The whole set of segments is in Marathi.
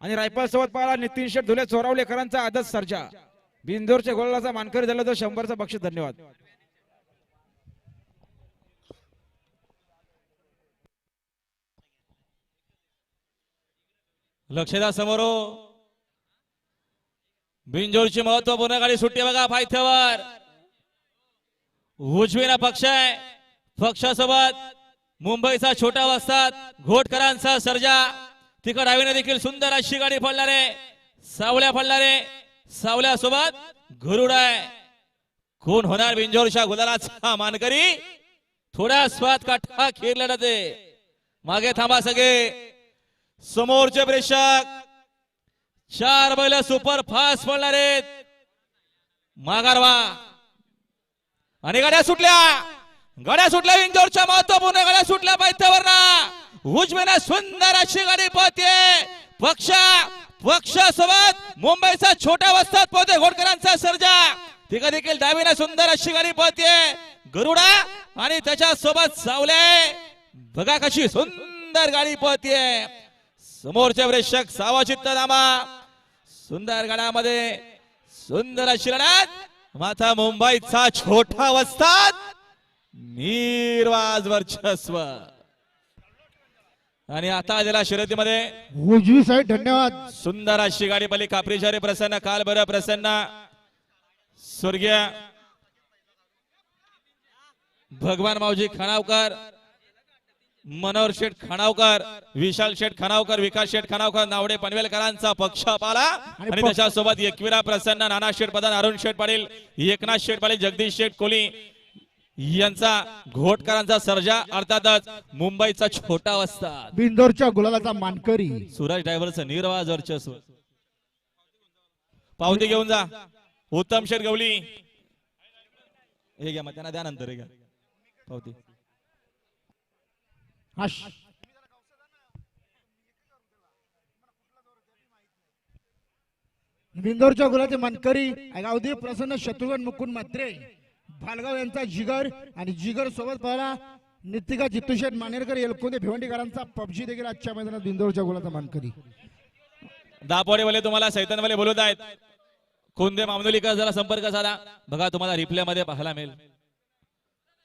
आणि रायफल सोबत पाहिला नितीन शेठ धुले चोरावलेकरांचा आदत सर्जा. बिंदोरच्या गोलाचा मानकरी झाला तर शंभरचा बक्षीस धन्यवाद. लक्ष द्या समोर हो. बिंजोरची महत्त्वपूर्ण गाडी सुट्टी बघा पायथ्यावर. उजवीना पक्ष आहे. पक्षासोबत मुंबईचा छोटा वस्तात घोटकरांचा सर्जा. तिकड डावीने देखील सुंदर अशी गाडी पडणारे. सावल्या आहे सावल्या सोबत गरुड आहे. कोण होणार बिंजोरच्या गुलालाचा मानकरी? थोड्या स्वाद काठा खेरला जाते मागे थांबा सगळे. समोरचे प्रेक्षक. चार बैल सुपर फास्ट पडणार आहेत मागारवा आणि गाड्या सुटल्या. गाड्या सुटल्या विंजोरच्या महत्त्वपूर्ण गाड्या सुटल्या पायथ्यावर ना सुंदर अशी गाडी पोहते पक्ष पक्ष सोबत मुंबईचा छोटा वस्तात पोहते घोडकरांचा सर्जा. तिका देखील डावीने सुंदर अशी गाडी पोहते गरुडा आणि त्याच्या सोबत सावले. बघा कशी सुंदर गाडी पोहते समोरच्या प्रेक्षक सावचित्त नामा सुंदर गडामध्ये सुंदर अशी लढात माथा मुंबईचा छोटा वस्तात. निर्वाज वर्चस्व. आणि आता आलेल्या शर्यतीमध्ये उजवी साईड धन्यवाद. सुंदर अशी गाडी पली कापरीचारी प्रसन्न काल बरं प्रसन्न. स्वर्गीय भगवान माऊजी खाणावकर मनोहर शेठ खाणावकर विशाल शेठ खाणावकर विकास शेठ खाणावकर नावडे पनवेलकरांचा पक्ष पाला. आणि त्याच्यासोबत एकविरा प्रसन्न नाना शेठ प्रधान अरुण शेठ पाटील एकनाथ शेठ पाटील जगदीश शेठ कोली यांचा घोटकरांचा सर्जा अर्थातच मुंबईचा छोटा वस्ता. बिंदोरच्या गुलालाचा मानकरी. सूरज ड्रायव्हरचं निर्वाज वर्चस्व. पावती घेऊन जा. उत्तम शेठ गवली हे घ्या मग त्यांना द्या नंतर हे घ्या. पावती. हश. बिंदोरच्या गुलाचे मानकरी. गावदेव प्रसन्न शत्रुघ्न मुकुंद मात्रे भालगाव यांचा जिगर आणि जिगर सोबत पाहिला नितिका जितुशेठ मानेरकर एलकोंदे भिवंडीकरांचा पबजी देखील आजच्या मैदानात बिंदोरच्या गोलाचा मानकरी. दापोडेवाले तुम्हाला सैतानवाले बोलत आहेत. कोणते मामनोलीकर जरा संपर्क साधा. बघा तुम्हाला रिप्ले मध्ये पाहायला मिळेल.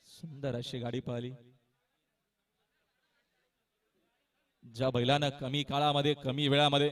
सुंदर अशी गाडी पाहिली. ज्या बैलानं कमी काळामध्ये कमी वेळामध्ये